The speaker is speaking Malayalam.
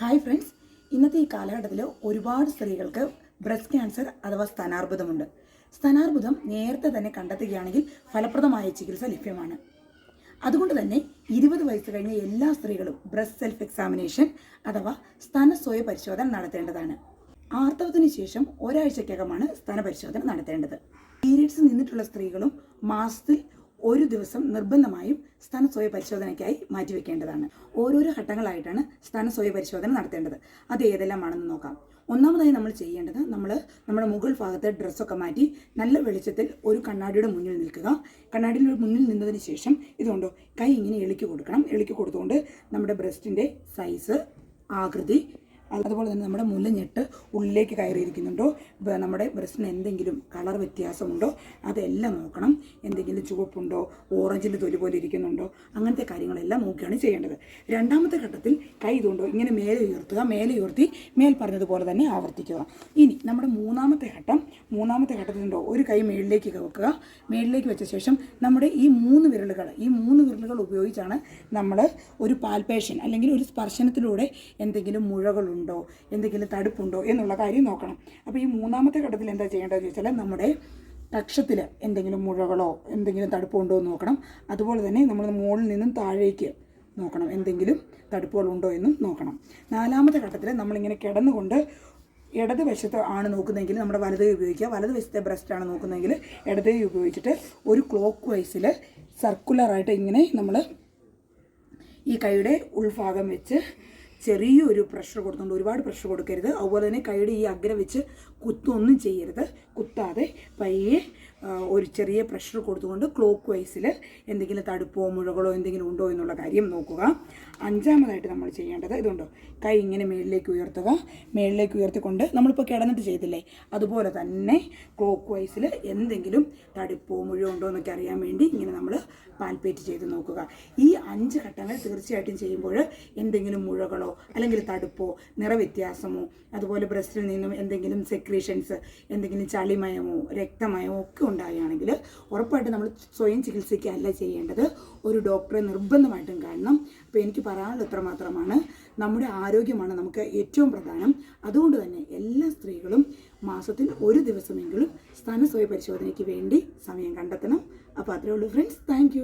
Hi friends. ഇന്നത്തെ ഈ കാലഘട്ടത്തിൽ ഒരുപാട് സ്ത്രീകൾക്ക് ബ്രസ്റ്റ് ക്യാൻസർ അഥവാ സ്ഥാനാർബുദമുണ്ട്. സ്തനാർബുദം നേരത്തെ തന്നെ കണ്ടെത്തുകയാണെങ്കിൽ ഫലപ്രദമായ ചികിത്സ ലഭ്യമാണ്. അതുകൊണ്ട് തന്നെ ഇരുപത് വയസ്സ് കഴിഞ്ഞ എല്ലാ സ്ത്രീകളും ബ്രസ്റ്റ് സെൽഫ് എക്സാമിനേഷൻ അഥവാ സ്തന സ്വയ പരിശോധന നടത്തേണ്ടതാണ്. ആർത്തവത്തിന് ശേഷം ഒരാഴ്ചക്കകമാണ് സ്തന പരിശോധന നടത്തേണ്ടത്. പീരീഡ്സ് നിന്നിട്ടുള്ള സ്ത്രീകളും മാസത്തിൽ ഒരു ദിവസം നിർബന്ധമായും സ്ഥാന സ്വയ പരിശോധനയ്ക്കായി മാറ്റിവെക്കേണ്ടതാണ്. ഓരോരോ ഘട്ടങ്ങളായിട്ടാണ് സ്ഥാന സ്വയ പരിശോധന നടത്തേണ്ടത്. അത് ഏതെല്ലാമാണെന്ന് നോക്കാം. ഒന്നാമതായി നമ്മൾ ചെയ്യേണ്ടത് നമ്മൾ നമ്മുടെ മുകൾ ഭാഗത്തെ ഡ്രസ്സൊക്കെ മാറ്റി നല്ല വെളിച്ചത്തിൽ ഒരു കണ്ണാടിയുടെ മുന്നിൽ നിൽക്കുക. കണ്ണാടിയുടെ മുന്നിൽ നിന്നതിന് ശേഷം ഇതുകൊണ്ടോ കൈ ഇങ്ങനെ എളിക്ക് കൊടുക്കണം. എളിക്ക് കൊടുത്തുകൊണ്ട് നമ്മുടെ ബ്രസ്റ്റിന്റെ സൈസ് ആകൃതി അതുപോലെ തന്നെ നമ്മുടെ മുല്ലഞ്ഞെട്ട് ഉള്ളിലേക്ക് കയറിയിരിക്കുന്നുണ്ടോ? നമ്മുടെ ബ്രസ്റ്റിന് എന്തെങ്കിലും കളർ വ്യത്യാസമുണ്ടോ? അതെല്ലാം നോക്കണം. എന്തെങ്കിലും ചുവപ്പുണ്ടോ? ഓറഞ്ചിന്റെ തൊലി പോലെ ഇരിക്കുന്നുണ്ടോ? അങ്ങനത്തെ കാര്യങ്ങളെല്ലാം നോക്കിയാണ് ചെയ്യേണ്ടത്. രണ്ടാമത്തെ ഘട്ടത്തിൽ കൈ ഇതുകൊണ്ടോ ഇങ്ങനെ മേലെ ഉയർത്തുക മേലെ ഉയർത്തി മേൽ പറഞ്ഞതുപോലെ തന്നെ ആവർത്തിക്കുക. ഇനി നമ്മുടെ മൂന്നാമത്തെ ഘട്ടം മൂന്നാമത്തെ ഘട്ടത്തിലുണ്ടോ? ഒരു കൈ മേളിലേക്ക് വെക്കുക. മേളിലേക്ക് വെച്ച ശേഷം നമ്മുടെ ഈ മൂന്ന് വിരലുകൾ ഈ മൂന്ന് വിരലുകൾ ഉപയോഗിച്ചാണ് നമ്മൾ ഒരു പാൽപേഷൻ അല്ലെങ്കിൽ ഒരു സ്പർശനത്തിലൂടെ എന്തെങ്കിലും മുഴകളുണ്ടോ എന്തെങ്കിലും തടുപ്പുണ്ടോ എന്നുള്ള കാര്യം നോക്കണം. അപ്പോൾ ഈ മൂന്നാമത്തെ ഘട്ടത്തിൽ എന്താ ചെയ്യേണ്ടതെന്ന് ചോദിച്ചാൽ നമ്മുടെ കക്ഷത്തിൽ എന്തെങ്കിലും മുഴകളോ എന്തെങ്കിലും തടുപ്പുണ്ടോ എന്ന് നോക്കണം. അതുപോലെ തന്നെ നമ്മൾ മുകളിൽ നിന്നും താഴേക്ക് നോക്കണം. എന്തെങ്കിലും തടുപ്പുകളുണ്ടോ എന്നും നോക്കണം. നാലാമത്തെ ഘട്ടത്തിൽ നമ്മളിങ്ങനെ കിടന്നുകൊണ്ട് ഇടത് വശത്ത് ആണ് നോക്കുന്നതെങ്കിൽ നമ്മുടെ വലത് ഉപയോഗിക്കുക. വലത് വശത്തെ ബ്രസ്റ്റ് ആണ് നോക്കുന്നതെങ്കിൽ ഇടത് ഉപയോഗിച്ചിട്ട് ഒരു ക്ലോക്ക് വൈസിൽ സർക്കുലറായിട്ട് ഇങ്ങനെ നമ്മൾ ഈ കൈയുടെ ഉൾഭാഗം വെച്ച് ചെറിയൊരു പ്രഷർ കൊടുത്തുകൊണ്ട് ഒരുപാട് പ്രഷർ കൊടുക്കരുത്. അതുപോലെ തന്നെ കൈയുടെ ഈ അഗ്രം വെച്ച് കുത്തൊന്നും ചെയ്യരുത്. കുത്താതെ പയ്യെ ഒരു ചെറിയ പ്രഷർ കൊടുത്തുകൊണ്ട് ക്ലോക്ക് വൈസിൽ എന്തെങ്കിലും തടുപ്പോ മുഴകളോ എന്തെങ്കിലും ഉണ്ടോ എന്നുള്ള കാര്യം നോക്കുക. അഞ്ചാമതായിട്ട് നമ്മൾ ചെയ്യേണ്ടത് ഇതുണ്ടോ? കൈ ഇങ്ങനെ മേളിലേക്ക് ഉയർത്തുക. മേളിലേക്ക് ഉയർത്തിക്കൊണ്ട് നമ്മളിപ്പോൾ കിടന്നിട്ട് ചെയ്തില്ലേ അതുപോലെ തന്നെ ക്ലോക്ക് വൈസിൽ എന്തെങ്കിലും തടുപ്പോ മുഴോ ഉണ്ടോ എന്നൊക്കെ അറിയാൻ വേണ്ടി ഇങ്ങനെ നമ്മൾ പാൽപ്പേറ്റ് ചെയ്ത് നോക്കുക. ഈ അഞ്ച് ഘട്ടങ്ങൾ തീർച്ചയായിട്ടും ചെയ്യുമ്പോൾ എന്തെങ്കിലും മുഴകളോ അല്ലെങ്കിൽ തടുപ്പോ നിറവ്യത്യാസമോ അതുപോലെ ബ്രസ്റ്റിൽ നിന്നും എന്തെങ്കിലും സെക്രീഷൻസ് എന്തെങ്കിലും ചളിമയമോ രക്തമയമോ ഒക്കെ ഉണ്ടാവുകയാണെങ്കിൽ ഉറപ്പായിട്ടും നമ്മൾ സ്വയം ചികിത്സിക്കുകയല്ല ചെയ്യേണ്ടത്. ഒരു ഡോക്ടറെ നിർബന്ധമായിട്ടും കാണണം. അപ്പോൾ എനിക്ക് പറയാനുള്ളത് എത്രമാത്രമാണ് നമ്മുടെ ആരോഗ്യമാണ് നമുക്ക് ഏറ്റവും പ്രധാനം. അതുകൊണ്ട് തന്നെ എല്ലാ സ്ത്രീകളും മാസത്തിൽ ഒരു ദിവസമെങ്കിലും സ്ഥാന സ്വയ പരിശോധനയ്ക്ക് വേണ്ടി സമയം കണ്ടെത്തണം. അപ്പോൾ അത്രേ ഉള്ളൂ ഫ്രണ്ട്സ് താങ്ക്